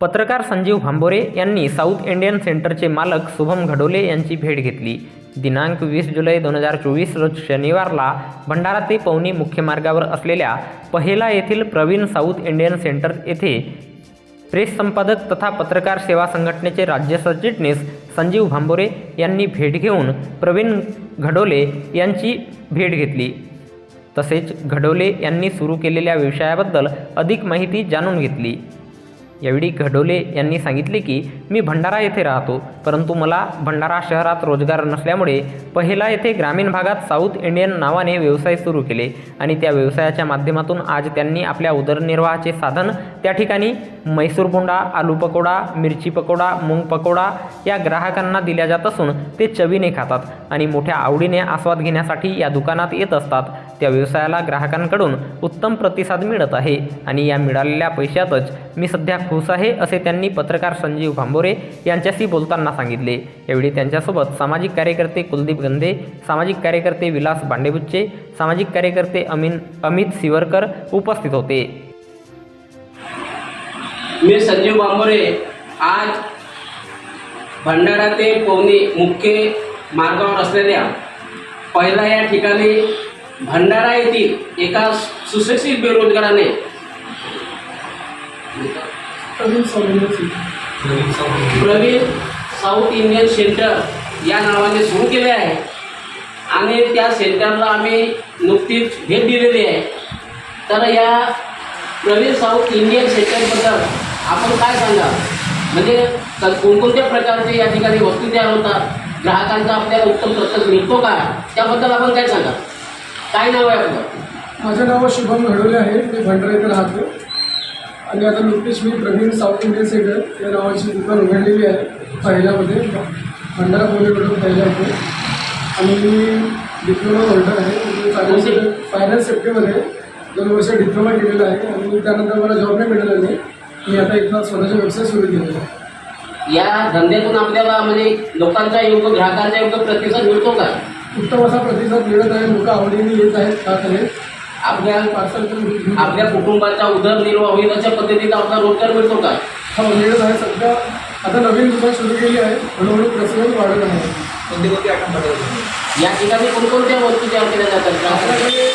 पत्रकार संजीव भांबोरे यांनी south Indian सेंटरचे मालक शुभम घडोले यांची भेट घेतली. दिनांक वीस जुलै दोन हजार चोवीस रोज शनिवारला भंडारा ते पवनी मुख्य मार्गावर असलेल्या पहिला येथील प्रवीण साऊथ इंडियन सेंटर येथे प्रेस संपादक तथा पत्रकार सेवा संघटनेचे राज्य सरचिटणीस संजीव भांबोरे यांनी भेट घेऊन प्रवीण घडोले यांची भेट घेतली. तसेच घडोले यांनी सुरू केलेल्या विषयाबद्दल अधिक माहिती जाणून घेतली. यावेळी घडोले यांनी सांगितले की मी भंडारा येथे राहतो परंतु मला भंडारा शहरात रोजगार नसल्यामुळे पहिला येथे ग्रामीण भागात साऊथ इंडियन नावाने व्यवसाय सुरू केले आणि त्या व्यवसायाच्या माध्यमातून आज त्यांनी आपल्या उदरनिर्वाहाचे साधन त्या ठिकाणी मैसूर बोंडा आलू पकोडा मिरची पकोडा मूग पकोडा या ग्राहकांना दिल्या जात असून ते चवीने खातात आणि मोठ्या आवडीने आस्वाद घेण्यासाठी या दुकानात येत असतात. त्या व्यवसायाला ग्राहकांकडून उत्तम प्रतिसाद मिळत आहे. आणि या मिळालेल्या पैशातच मी सध्या खुश आहे असे त्यांनी पत्रकार संजीव भांबोरे यांच्याशी बोलताना सांगितले. यावेळी त्यांच्यासोबत सामाजिक कार्यकर्ते कुलदीप गंधे सामाजिक कार्यकर्ते विलास बांडेबुच्चे सामाजिक कार्यकर्ते अमीन अमित सिवरकर उपस्थित होते. मी संजीव भांबोरे आज भंडारा ते पवनी मुख्य मार्गावर असलेल्या पहिला या ठिकाणी भंडारा येथील एका सुशिक्षित बेरोजगाराने प्रवीण साऊथ इंडियन सेंटर या नावाने सुरू केले आहे. आणि त्या सेंटरला आम्ही नुकतीच भेट दिलेली आहे. तर या प्रवीण साऊथ इंडियन सेंटरबद्दल आपण काय सांगा म्हणजे क- कोणकोणत्या प्रकारचे या ठिकाणी वस्तू तयार होतात? ग्राहकांचा आपल्याला उत्तम प्रतिसाद मिळतो का? त्याबद्दल आपण काय सांगा काय नाव आहे आपलं? माझं नाव शुभम घडोले आहे. मी भंडारा येथे राहतो. आणि आता नुकतीच मी प्रवीण साऊथ इंडियन सेंटर या नावाची दुकान उघडलेली आहे पहिल्यामध्ये. भंडारा रोड पहिल्या इथे आणि मी डिप्लोमा होल्डर आहे. मी फायनान्स फायनान्स सेफ्टीमध्ये दोन वर्ष डिप्लोमा केलेला आहे. आणि त्यानंतर मला जॉब नाही मिळाला नाही मी आता इथला स्वतःचा व्यवसाय सुरू केलेला आहे. या धंद्यातून आपल्याला म्हणजे लोकांचा योग्य ग्राहकांचा योग्य प्रतिसाद मिळतो का? उत्तम असा प्रतिसाद मिळत आहे लोक आवडीने येत आहेत खात आहेत आपल्या पार्सल आपल्या कुटुंबाचा उदरनिर्वाह होईल अशा पद्धतीचा आपला रोजगार मिळतो का? हा मिळत आहे. सध्या आता नवीन दुकान सुरू केली आहे. हळूहळू प्रसंग वाढत आहे. या ठिकाणी कोणकोणत्या वस्तू तयार केल्या जातात? आपल्याकडे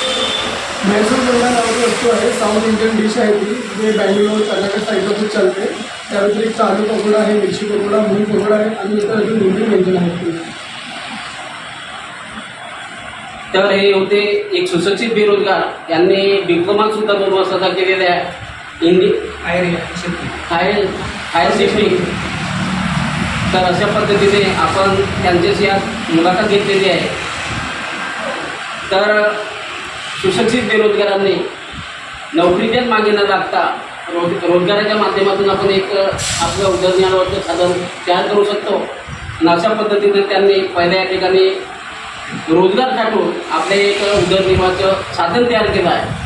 मैसूर बोंडा नावाची वस्तू आहे. साऊथ इंडियन डिश आहे ती. जे बँगलोर कर्नाटक साईडला खूप चालते. त्या व्यतिरिक्त आलू पकोडा आहे मिरची पकोडा मूग पकोडा आहे आणि इतर अजून दोन तीन व्यंजन आहेत ती तर हे होते एक सुशिक्षित बेरोजगार. यांनी डिप्लोमा सुद्धा दोन वर्षाचा केलेला आहे. इंडि फायर फायर सेफ्टी तर अशा पद्धतीने आपण त्यांच्याशी आज मुलाखत घेतलेली आहे. तर सुशिक्षित बेरोजगारांनी नोकरीच्याच मागे न लागता रोज रोजगाराच्या माध्यमातून आपण एक आपलं उदरनिर्वाहाचं साधन तयार करू शकतो. आणि अशा पद्धतीने त्यांनी पहिल्या या ठिकाणी रोजगार टाकून आपले एक उदरनिर्वाहाचं साधन तयार केलं आहे.